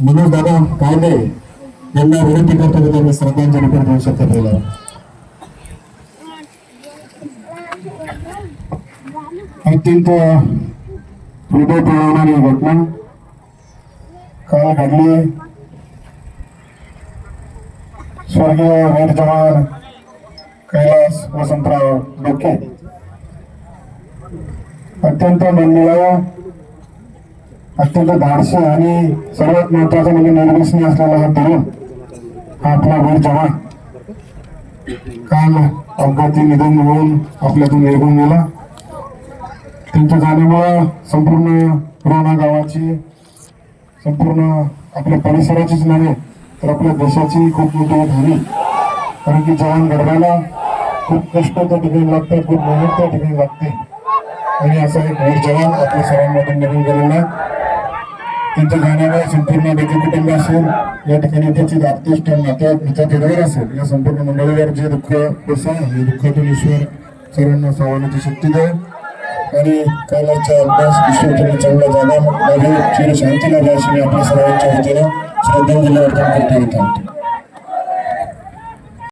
मनोज दादा कायदे यांना विनंती करतो की त्यांनी श्रद्धांजली पण देऊ शकतो पहिला अत्यंत हृदय पिळवणारी घटना काल घडली. स्वर्गीय वीर जवान कैलास वसंतराव डोके. अत्यंत मनमिळावा. अत्यंत धाडसी आणि सर्वात महत्वाचं म्हणजे निर्व्यसनी असलेला हा तरुण हा आपला वीर जवान. काल अपघाती निधन होऊन आपल्यातून निघून गेला. त्यांच्या जाण्यामुळं संपूर्ण रोणा गावाची संपूर्ण आपल्या परिसराचीच नव्हे तर आपल्या देशाची खूप मोठी हानी. कारण की जवान घडवायला खूप कष्ट त्या ठिकाणी लागतात खूप मेहनत त्या ठिकाणी लागते. आणि असा एक वीर जवान आपल्या सर्वांमधून निघून गेलेला आहे. त्यांच्या जाण्यावर संपूर्ण देखील कुटुंब असेल या ठिकाणी त्याची आर्टिस्ट नात्यात मित्रांवर असेल या संपूर्ण मंडळीवर जे दुःख बसेल हे दुःखातून ईश्वर सर्वांना सावरण्याची शक्ती द्या आणि कैलासचा अभ्यास ईश्वर चांगला जागा माझी चिर शांती लागा अशी मी आपल्या सर्वांच्या वतीनं श्रद्धांजली अर्पण करतो इथं